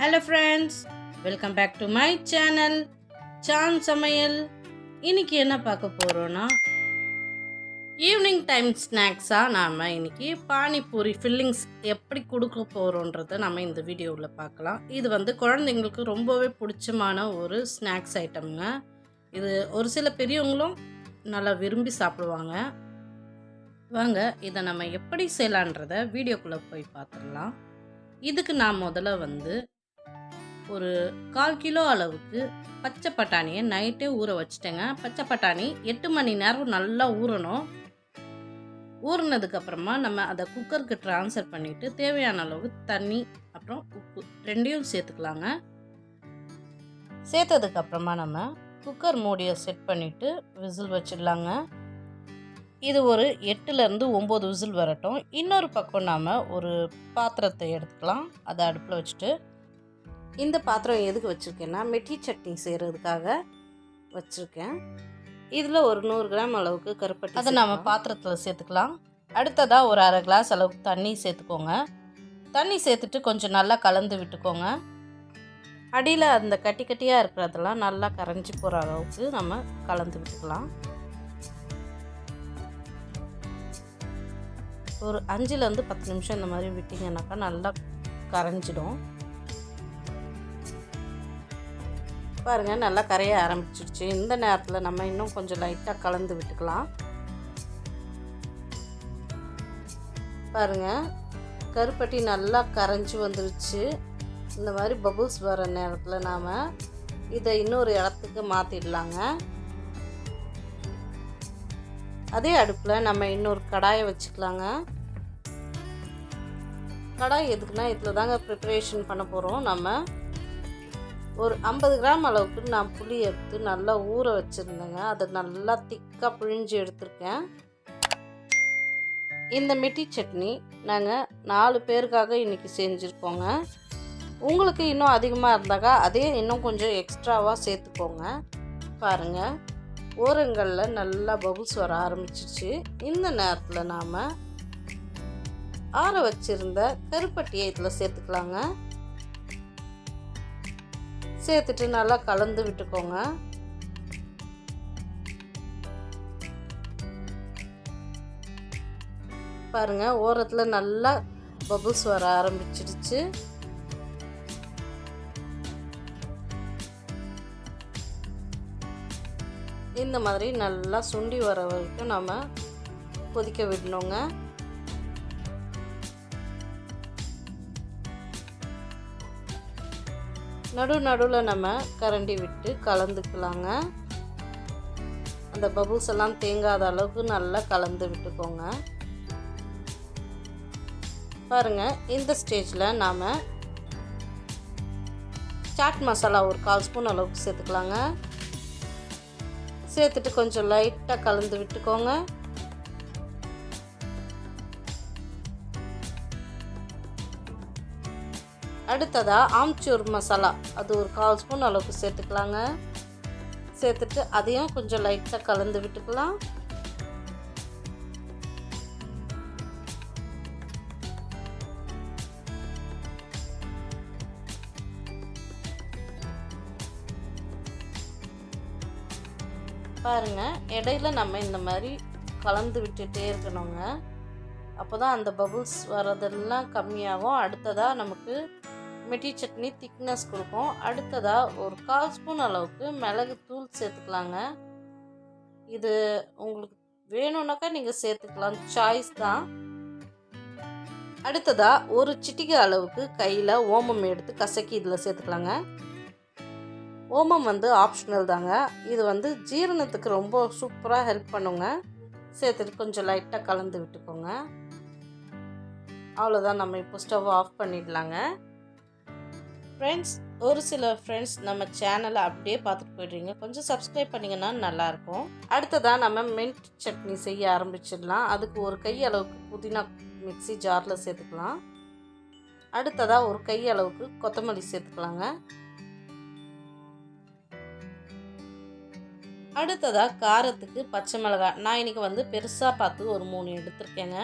Hello friends welcome back to my channel Shaan சமையல் இன்னைக்கு என்ன பார்க்க போகிறோன்னா ஈவினிங் டைம் ஸ்நாக்ஸாக நாம் இன்னைக்கு பானிபூரி ஃபில்லிங்ஸ் எப்படி கொடுக்க போகிறோன்றதை நம்ம இந்த வீடியோவில் பார்க்கலாம். இது வந்து குழந்தைங்களுக்கு ரொம்பவே பிடிச்சமான ஒரு ஸ்நாக்ஸ் ஐட்டம்ங்க இது ஒரு சில பெரியவங்களும் நல்லா விரும்பி சாப்பிடுவாங்க. வாங்க இதை நம்ம எப்படி செய்யலான்றத வீடியோக்குள்ளே போய் பார்த்துடலாம். இதுக்கு நான் முதல்ல வந்து ஒரு கால் கிலோ அளவுக்கு பச்சை பட்டாணியை நைட்டே ஊற வச்சுட்டேங்க. பச்சை பட்டாணி எட்டு மணி நேரம் நல்லா ஊறணும். ஊறினதுக்கப்புறமா நம்ம அதை குக்கருக்கு ட்ரான்ஸ்ஃபர் பண்ணிவிட்டு தேவையான அளவு தண்ணி அப்புறம் உப்பு ரெண்டையும் சேர்த்துக்கலாங்க. சேர்த்ததுக்கப்புறமா நம்ம குக்கர் மூடியை செட் பண்ணிவிட்டு விசில் வச்சிடலாங்க. இது ஒரு எட்டுலேருந்து ஒம்பது விசில் வரட்டும். இன்னொரு பக்கம் நாம் ஒரு பாத்திரத்தை எடுத்துக்கலாம். அதை அடுப்பில் வச்சுட்டு இந்த பாத்திரம் எதுக்கு வச்சுருக்கேன்னா மெட்டி சட்னி செய்கிறதுக்காக வச்சுருக்கேன். இதில் ஒரு நூறு கிராம் அளவுக்கு கருப்பட்டி அதை நம்ம பாத்திரத்தில் சேர்த்துக்கலாம். அடுத்ததாக ஒரு அரை கிளாஸ் அளவுக்கு தண்ணி சேர்த்துக்கோங்க. தண்ணி சேர்த்துட்டு கொஞ்சம் நல்லா கலந்து விட்டுக்கோங்க. அடியில் அந்த கட்டி கட்டியாக இருக்கிறதெல்லாம் நல்லா கரைஞ்சி போகிற அளவுக்கு நம்ம கலந்து விட்டுக்கலாம். ஒரு அஞ்சுலேருந்து பத்து நிமிஷம் இந்த மாதிரி விட்டிங்கனாக்கா நல்லா கரைஞ்சிடும். பாருங்கள் நல்லா கரைய ஆரம்பிச்சிருச்சு. இந்த நேரத்தில் நம்ம இன்னும் கொஞ்சம் லைட்டாக கலந்து விட்டுக்கலாம். பாருங்கள் கருப்பட்டி நல்லா கரைஞ்சி வந்துருச்சு. இந்த மாதிரி பபுள்ஸ் வர நேரத்தில் நாம் இதை இன்னொரு இடத்துக்கு மாற்றிடலாங்க அதே அடுப்பில் நம்ம இன்னொரு கடாயை வச்சுக்கலாங்க. கடாய் எதுக்குன்னா இதில் தாங்க ப்ரிப்பரேஷன் பண்ண போகிறோம் நம்ம ஒரு ஐம்பது கிராம் அளவுக்கு நான் புளி எடுத்து நல்லா ஊற வச்சுருந்தேங்க. அதை நல்லா திக்காக பிழிஞ்சு எடுத்திருக்கேன். இந்த மிட்டி சட்னி நாங்கள் நாலு பேருக்காக இன்றைக்கி செஞ்சுருக்கோங்க. உங்களுக்கு இன்னும் அதிகமாக இருந்தாக்கா அதே இன்னும் கொஞ்சம் எக்ஸ்ட்ராவாக சேர்த்துக்கோங்க. பாருங்கள் ஓரங்களில் நல்லா பபுள்ஸ் வர ஆரம்பிச்சிச்சு இந்த நேரத்தில் நாம் ஆற வச்சுருந்த கருப்பட்டியை இதில் சேர்த்துக்கலாங்க. சேர்த்துட்டு நல்லா கலந்து விட்டுக்கோங்க. பாருங்கள் ஓரத்தில் நல்லா பபுள்ஸ் வர ஆரம்பிச்சிடுச்சு. இந்த மாதிரி நல்லா சுண்டி வர வரைக்கும் நம்ம கொதிக்க விடணுங்க. நடு நடுவில் நம்ம கரண்டி விட்டு கலந்துக்கலாங்க. அந்த பபுள்ஸ் எல்லாம் தேங்காத அளவுக்கு நல்லா கலந்து விட்டுக்கோங்க. பாருங்கள் இந்த ஸ்டேஜில் நாம் சாட் மசாலா ஒரு கால் ஸ்பூன் அளவுக்கு சேர்த்துக்கலாங்க. சேர்த்துட்டு கொஞ்சம் லைட்டாக கலந்து விட்டுக்கோங்க. அடுத்ததாக ஆம்ச்சூர் மசாலா. அது ஒரு கால் ஸ்பூன் அளவுக்கு சேர்த்துக்கலாங்க. சேர்த்துட்டு அதையும் கொஞ்சம் லைட்டாக கலந்து விட்டுக்கலாம். பாருங்கள் இடையில நம்ம இந்த மாதிரி கலந்து விட்டுட்டே இருக்கணுங்க. அப்போ தான் அந்த பபுள்ஸ் வரதெல்லாம் கம்மியாகும். அடுத்ததாக நமக்கு மெட்டி சட்னி திக்னஸ் கொடுக்கும் அடுத்ததாக ஒரு கால் ஸ்பூன் அளவுக்கு மிளகு தூள் சேர்த்துக்கலாங்க. இது உங்களுக்கு வேணும்னாக்கா நீங்கள் சேர்த்துக்கலாம். சாய்ஸ் தான். அடுத்ததாக ஒரு சிட்டிகை அளவுக்கு கையில் ஓமம் எடுத்து கசக்கி இதில் சேர்த்துக்கலாங்க. ஓமம் வந்து ஆப்ஷனல் தாங்க. இது வந்து ஜீரணத்துக்கு ரொம்ப சூப்பராக ஹெல்ப் பண்ணுங்க. சேர்த்துட்டு கொஞ்சம் லைட்டாக கலந்து விட்டுக்கோங்க. அவ்வளோதான் நம்ம இப்போ ஸ்டவ் ஆஃப் பண்ணிடலாங்க. ஃப்ரெண்ட்ஸ் ஒரு சில ஃப்ரெண்ட்ஸ் நம்ம சேனலை அப்படியே பார்த்துட்டு போயிடுறீங்க. கொஞ்சம் சப்ஸ்கிரைப் பண்ணிங்கன்னா நல்லாயிருக்கும். அடுத்ததாக நம்ம மின்ட் சட்னி செய்ய ஆரம்பிச்சிடலாம். அதுக்கு ஒரு கை அளவுக்கு புதினா மிக்சி ஜாரில் சேர்த்துக்கலாம். அடுத்ததாக ஒரு கை அளவுக்கு கொத்தமல்லி சேர்த்துக்கலாங்க. அடுத்ததாக காரத்துக்கு பச்சை மிளகாய் நான் இன்றைக்கி வந்து பெருசாக பார்த்து ஒரு மூணு எடுத்திருக்கேங்க.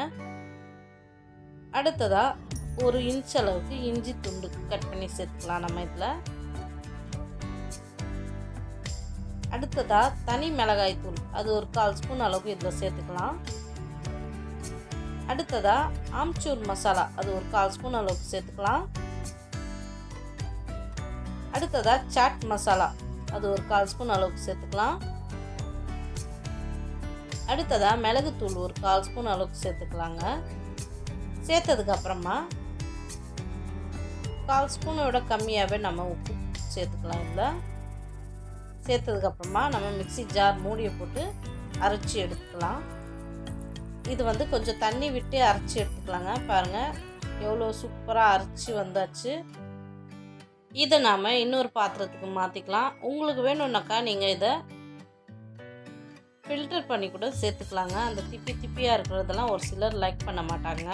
அடுத்ததாக ஒரு இன்ச் அளவுக்கு இஞ்சி துண்டு கட் பண்ணி சேர்த்துக்கலாம் நம்ம இதில். அடுத்ததாக தனி மிளகாய் தூள் அது ஒரு கால் ஸ்பூன் அளவுக்கு இதில் சேர்த்துக்கலாம். அடுத்ததாக ஆம்ச்சூர் மசாலா அது ஒரு கால் ஸ்பூன் அளவுக்கு சேர்த்துக்கலாம். அடுத்ததாக சாட் மசாலா அது ஒரு கால் ஸ்பூன் அளவுக்கு சேர்த்துக்கலாம். அடுத்ததாக மிளகுத்தூள் ஒரு கால் ஸ்பூன் அளவுக்கு சேர்த்துக்கலாங்க. சேர்த்ததுக்கு அப்புறமா கால் ஸ்பூனை விட கம்மியாகவே நம்ம உப்பு சேர்த்துக்கலாம் இதில். சேர்த்ததுக்கப்புறமா நம்ம மிக்சி ஜார் மூடியை போட்டு அரைச்சி எடுத்துக்கலாம். இது வந்து கொஞ்சம் தண்ணி விட்டு அரைச்சி எடுத்துக்கலாங்க. பாருங்கள் எவ்வளோ சூப்பராக அரைச்சி வந்தாச்சு. இதை நாம் இன்னொரு பாத்திரத்துக்கு மாற்றிக்கலாம் உங்களுக்கு வேணும்னாக்கா நீங்கள் இதை ஃபில்டர் பண்ணி கூட சேர்த்துக்கலாங்க. அந்த திப்பி திப்பியாக இருக்கிறதெல்லாம் ஒரு சிலர் லைக் பண்ண மாட்டாங்க.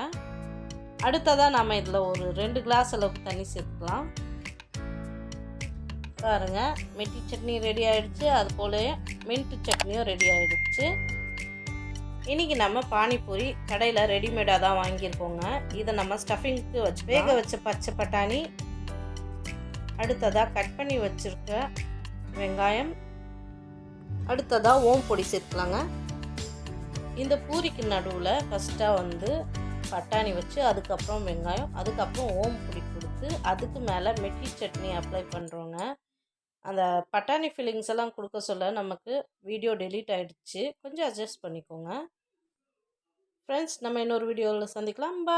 அடுத்ததாக நம்ம இதில் ஒரு ரெண்டு கிளாஸ் அளவுக்கு தண்ணி சேர்த்துக்கலாம். பாருங்கள் மெட்டி சட்னி ரெடி ஆகிடுச்சு அது போல் மின்ட்டு சட்னியும் ரெடி ஆகிடுச்சு இன்றைக்கி நம்ம பானிபூரி கடையில் ரெடிமேடாக தான் வாங்கியிருக்கோங்க. இதை நம்ம ஸ்டஃபிங்க்கு வச்சு வேக வச்ச பச்சை பட்டாணி. அடுத்ததாக கட் பண்ணி வச்சுருக்க வெங்காயம். அடுத்ததாக ஓம் பொடி சேர்த்துக்கலாங்க. இந்த பூரிக்கு நடுவில் ஃபஸ்ட்டாக வந்து பட்டாணி வச்சு அதுக்கப்புறம் வெங்காயம் அதுக்கப்புறம் ஓம் பொடி கொடுத்து அதுக்கு மேலே மெட்டி சட்னி அப்ளை பண்ணுறோங்க அந்த பட்டாணி ஃபில்லிங்ஸ் எல்லாம் கொடுக்க சொல்ல நமக்கு வீடியோ டெலீட் ஆகிடுச்சு கொஞ்சம் அட்ஜஸ்ட் பண்ணிக்கோங்க. ஃப்ரெண்ட்ஸ் நம்ம இன்னொரு வீடியோவில் சந்திக்கலாம். பா